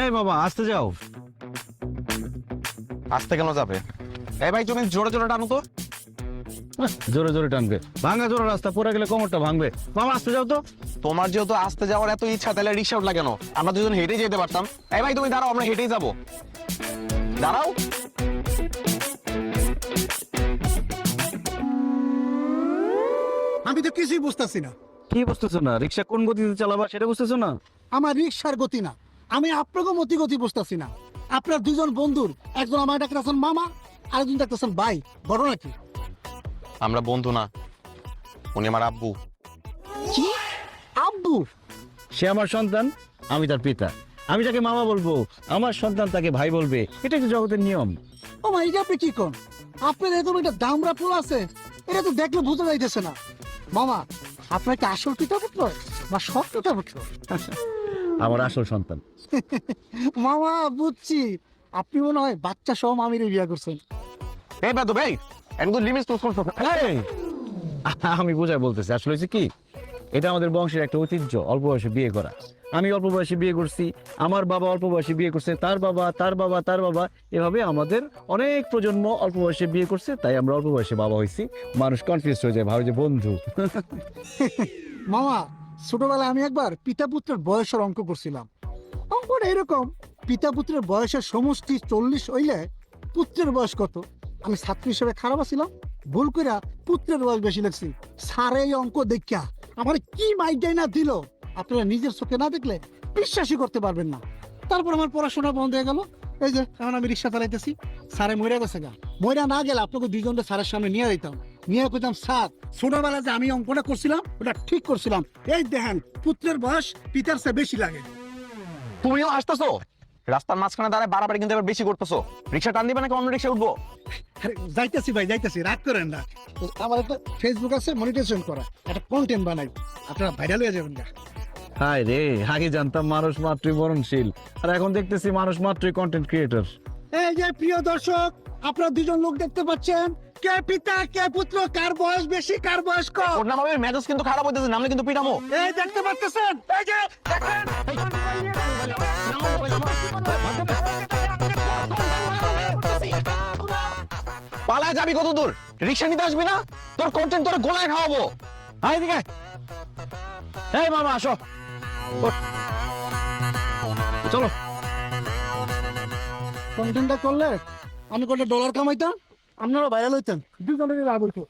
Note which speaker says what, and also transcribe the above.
Speaker 1: এই বাবা আসতে যাও।
Speaker 2: আসতে কেন যাবে? এই ভাই তুমি জোরে জোরে টানো তো।
Speaker 1: জোরে জোরে টানবে। ভাঙা জোরে রাস্তা পড়ে গেলে কোমরটা ভাঙবে। বাবা আসতে যাও তো।
Speaker 2: তোমার যেহেতু আসতে যাওয়ার এত ইচ্ছা তাহলে রিক্সা উঠলা কেন? আমরা দুজন হেঁটে যেতে পারতাম। এই ভাই তুমি দাঁড়াও আমরা হেঁটেই যাব। দাঁড়াও।
Speaker 3: আমি তো কিছুই বুঝতেছি না।
Speaker 1: কি বুঝতেছো না? রিক্সা কোন গতিতে চালাবা সেটা বুঝতেছো না?
Speaker 3: আমার রিক্সার গতি না। আমি আপনাকে মতি গতি বুঝতেছি না। আপনার দুজন বন্ধুর একজন আমার ডাকতেছেন মামা আরেকজন ডাকতেছেন ভাই। ঘটনা কি
Speaker 2: আমরা বন্ধু না। উনি আমার আব্বু।
Speaker 3: কি? আব্বু?
Speaker 1: সে আমার সন্তান আমি তার পিতা। আমি তাকে মামা বলব আমার সন্তান তাকে ভাই বলবে। এটা একটা জগতের নিয়ম।
Speaker 3: ও মা এটা আপনি কি কোন? আপনার এরকম একটা দামরা ফুল আছে এটা তো দেখলে বোঝা যাইতেছে না। মামা আপনার কি আসল পিতা পুত্র বা সব পিতা পুত্র?
Speaker 1: আমার আসল সন্তান।
Speaker 3: মামা বুঝছি। আপনি মনে হয় বাচ্চা সহ মামির বিয়া করছেন।
Speaker 2: এই বাদু ভাই একদম লিমিট করছ।
Speaker 1: আমি বোঝায় বলতেছি আসলে হয়েছে কি? এটা আমাদের বংশের একটা ঐতিহ্য অল্প বয়সে বিয়ে করা। আমি অল্প বয়সে বিয়ে করছি আমার বাবা অল্প বয়সে বিয়ে করছে তার বাবা তার বাবা তার বাবা এভাবে আমাদের অনেক প্রজন্ম অল্প বয়সে বিয়ে করছে তাই আমরা অল্প বয়সে বাবা হয়েছি। মানুষ কনফিউজ হয়ে যায় ভাবে যে বন্ধু।
Speaker 3: মামা ছোটবেলায় আমি একবার পিতা পুত্রের বয়সের অঙ্ক করছিলাম। অঙ্কটা এরকম, পিতা পুত্রের বয়সের সমষ্টি চল্লিশ হইলে পুত্রের বয়স কত? আমি ছাত্র হিসেবে খারাপ ছিলাম ভুল করে পুত্রের বয়স বেশি লাগছি। সারে এই অঙ্ক দেখা আমার কি মাইডাই না দিল? আপনারা নিজের চোখে না দেখলে বিশ্বাসই করতে পারবেন না। তারপর আমার পড়াশোনা বন্ধ হয়ে গেল। এই যে, এখন আমি রিক্সা চালাইতেছি। স্যারে মরে গেছে গা। ময়রা না গেলে আপনাকে দুইজনকে স্যারের সামনে নিয়ে দিতাম নিয়ে কইতাম স্যার ছোটবেলা যে আমি অঙ্কটা করছিলাম ওটা ঠিক করছিলাম। এই দেখেন পুত্রের বয়স পিতার চেয়ে বেশি লাগে।
Speaker 2: তুমিও আসতেছো? রাস্তার মাঝখানে দাঁড়ায় বাড়াবাড়ি কিন্তু এবার বেশি করতেছো। রিক্সা টান দিবে নাকি অন্য রিক্সা উঠবো?
Speaker 3: যাইতেছি ভাই যাইতেছি রাগ করেন না। আমার একটা ফেসবুক আছে মনিটাইজেশন করা। একটা কন্টেন্ট বানাই। আপনারা ভাইরাল হয়ে যাবেন না
Speaker 1: হায় রে আগে জানতাম মানুষ মাত্রই মরণশীল আর এখন দেখতেছি মানুষ মাত্রই কন্টেন্ট ক্রিয়েটর
Speaker 3: এই যে প্রিয় দর্শক আপনারা দুজন লোক দেখতে পাচ্ছেন? কে পিতা কে পুত্র কার বয়স বেশি কার বয়স কম?
Speaker 2: ওর নাম হবে মেজাজ কিন্তু খারাপ হইতেছে নামলে কিন্তু পিটামো
Speaker 3: এই দেখতে পাচ্ছেন? এই যে দেখেন।
Speaker 2: পালায় যাবি কত দূর? রিক্সা নিতে আসবি না? তোর কন্টেন্ট তোর গোলায় খাওয়াবো।
Speaker 1: আয় দিকে এই মামা আসো। চলো।
Speaker 3: কন্টেন্টটা করলে আমি কটা ডলার কামাইতাম? আপনারা ভাইরাল হইতেন। দুজনের লাভ হইতো।